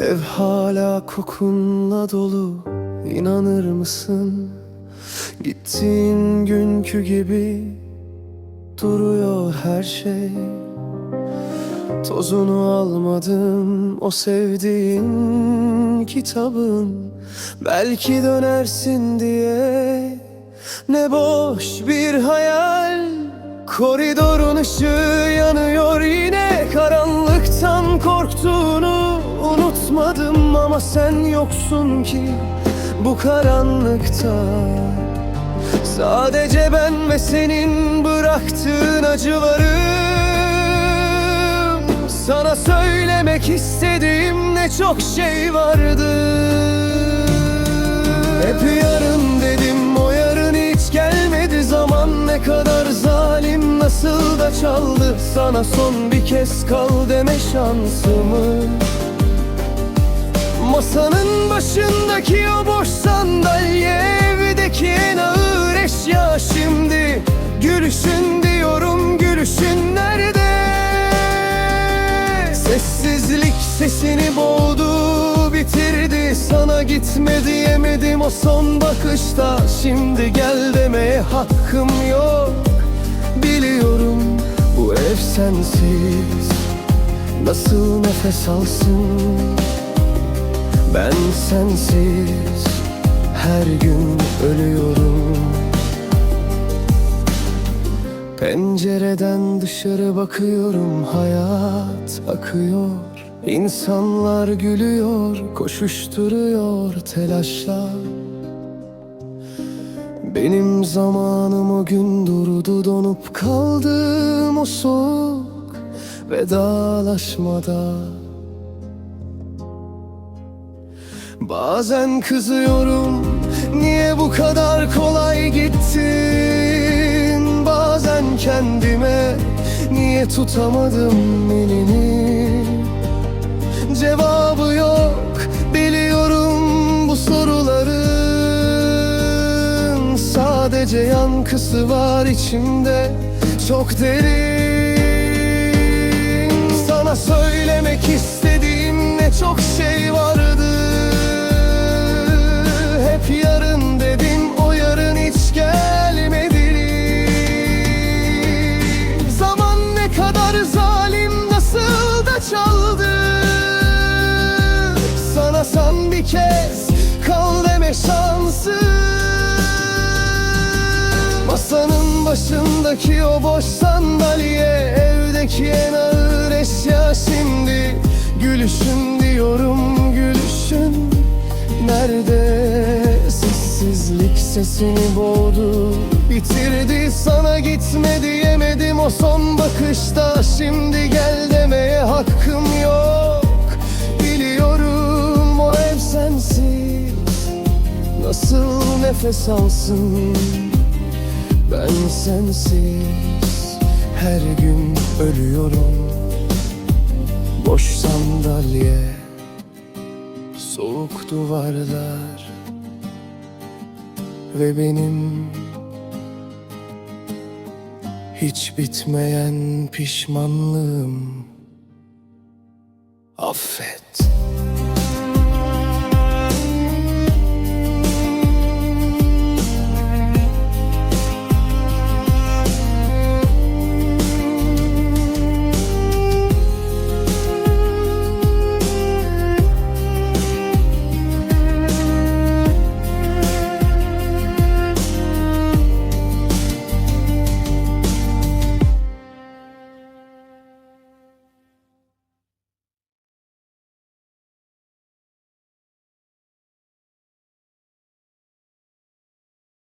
Ev hala kokunla dolu inanır mısın? Gittiğin günkü gibi duruyor her şey. Tozunu almadım o sevdiğin kitabın. Belki dönersin diye Ne boş bir hayal. Koridorun ışığı yanıyor yine unutmadım Ama sen yoksun ki bu karanlıkta. Sadece ben ve senin bıraktığın acılarım. Sana söylemek istediğim ne çok şey vardı. Hep yarın dedim o yarın hiç gelmedi. Zaman ne kadar zalim nasıl da çaldı. Sana son bir kez kal deme şansımı Masanın başındaki o boş sandalye Evdeki en ağır eşya şimdi. Gülüşün diyorum gülüşün nerede? Sessizlik sesini boğdu bitirdi. Sana gitme diyemedim o son bakışta. Şimdi gel demeye hakkım yok. Biliyorum bu ev sensiz. Nasıl nefes alsın sensiz her gün ölüyorum. Pencereden dışarı bakıyorum hayat akıyor. İnsanlar gülüyor koşuşturuyor telaşla Benim zamanım o gün durdu donup kaldım o soğuk vedalaşmada Bazen kızıyorum Niye bu kadar kolay gittin? Bazen kendime Niye tutamadım elini? Cevabı yok Biliyorum bu soruların. Sadece yankısı var içimde Çok derin. Sana söylemek istediğim kez kal deme şansı Masanın başındaki o boş sandalye Evdeki en ağır eşya şimdi. Gülüşün diyorum gülüşün. Nerede sessizlik sesini boğdu? Bitirdi sana gitme diyemedim o son bakışta. Şimdi gel demeye hakkım nefes alsın. Ben sensiz her gün ölüyorum. Boş sandalye Soğuk duvarlar Ve benim Hiç bitmeyen pişmanlığım